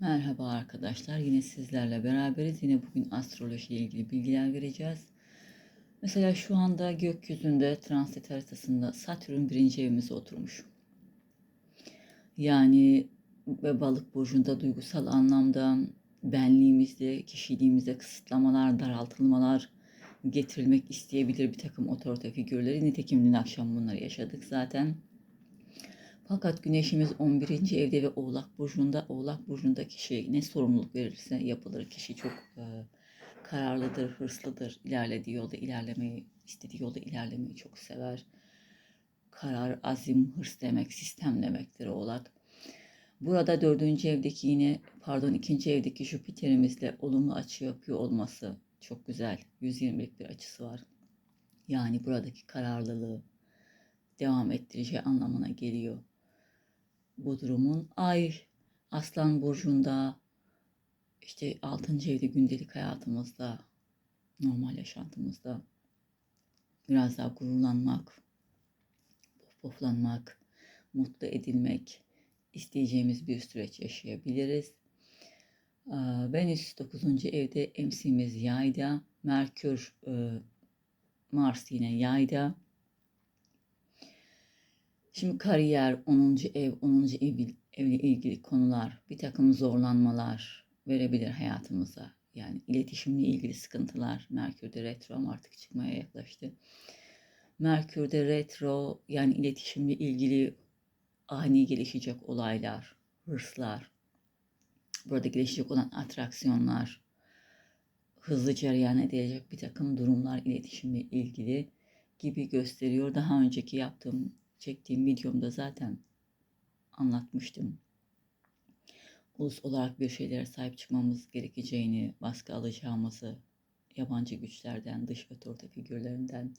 Merhaba arkadaşlar. Yine sizlerle beraberiz. Yine bugün astroloji ile ilgili bilgiler vereceğiz. Mesela şu anda gökyüzünde transit haritasında Satürn birinci evimize oturmuş. Yani ve balık burcunda duygusal anlamda benliğimizde, kişiliğimizde kısıtlamalar, daraltılmalar getirilmek isteyebilir bir takım otorite figürleri. Nitekim dün akşam bunları yaşadık zaten. Fakat güneşimiz 11. evde ve Oğlak Burcu'nda. Oğlak Burcu'nda kişi ne sorumluluk verirse yapılır. Kişi çok e, kararlıdır, hırslıdır. İlerlediği yolda ilerlemeyi, istediği yolda ilerlemeyi çok sever. Karar, azim, hırs demek, sistem demektir Oğlak. Burada dördüncü evdeki yine, pardon ikinci evdeki Jüpiter'imizle olumlu açı yapıyor olması çok güzel. 120'lik bir açısı var. Yani buradaki kararlılığı devam ettireceği anlamına geliyor bu durumun. Ay Aslan Burcu'nda işte 6. evde gündelik hayatımızda, normal yaşantımızda biraz daha gururlanmak, poflanmak, mutlu edilmek isteyeceğimiz bir süreç yaşayabiliriz. Venüs 9. evde emsimiz yayda, Merkür, Mars yine yayda. Şimdi kariyer, 10. ev, 10. ev, evle ilgili konular, bir takım zorlanmalar verebilir hayatımıza. Yani iletişimle ilgili sıkıntılar. Merkür'de retro artık çıkmaya yaklaştı. Merkür'de retro yani iletişimle ilgili ani gelişecek olaylar, hırslar, burada gelişecek olan atraksiyonlar, hızlı cereyan edilecek bir takım durumlar iletişimle ilgili gibi gösteriyor. Daha önceki yaptığım çektiğim videomda zaten anlatmıştım. Ulus olarak bir şeylere sahip çıkmamız gerekeceğini, baskı alacağımızı, yabancı güçlerden, dış otorite figürlerinden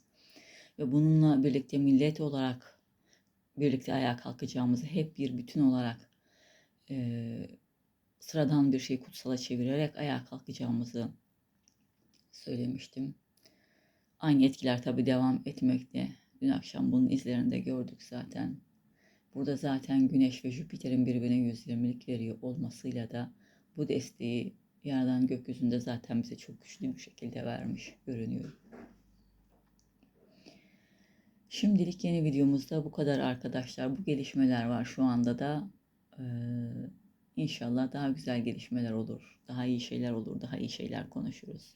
ve bununla birlikte millet olarak birlikte ayağa kalkacağımızı hep bir bütün olarak e, sıradan bir şey kutsala çevirerek ayağa kalkacağımızı söylemiştim. Aynı etkiler tabi devam etmekte. Dün akşam bunun izlerini de gördük zaten. Burada zaten Güneş ve Jüpiter'in birbirine 120'lik veriyor olmasıyla da bu desteği yerden gökyüzünde zaten bize çok güçlü bir şekilde vermiş görünüyor. Şimdilik yeni videomuzda bu kadar arkadaşlar. Bu gelişmeler var şu anda da. Ee, inşallah daha güzel gelişmeler olur. Daha iyi şeyler olur. Daha iyi şeyler konuşuruz.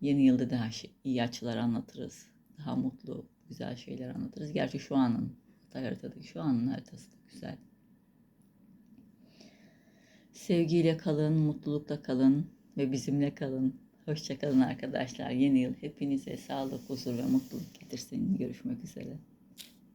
Yeni yılda daha şey, iyi açılar anlatırız. Daha mutlu, güzel şeyler anlatırız. Gerçi şu anın haritadaki şu anın haritası da güzel. Sevgiyle kalın, mutlulukla kalın ve bizimle kalın. Hoşçakalın arkadaşlar. Yeni yıl hepinize sağlık, huzur ve mutluluk getirsin. Görüşmek üzere.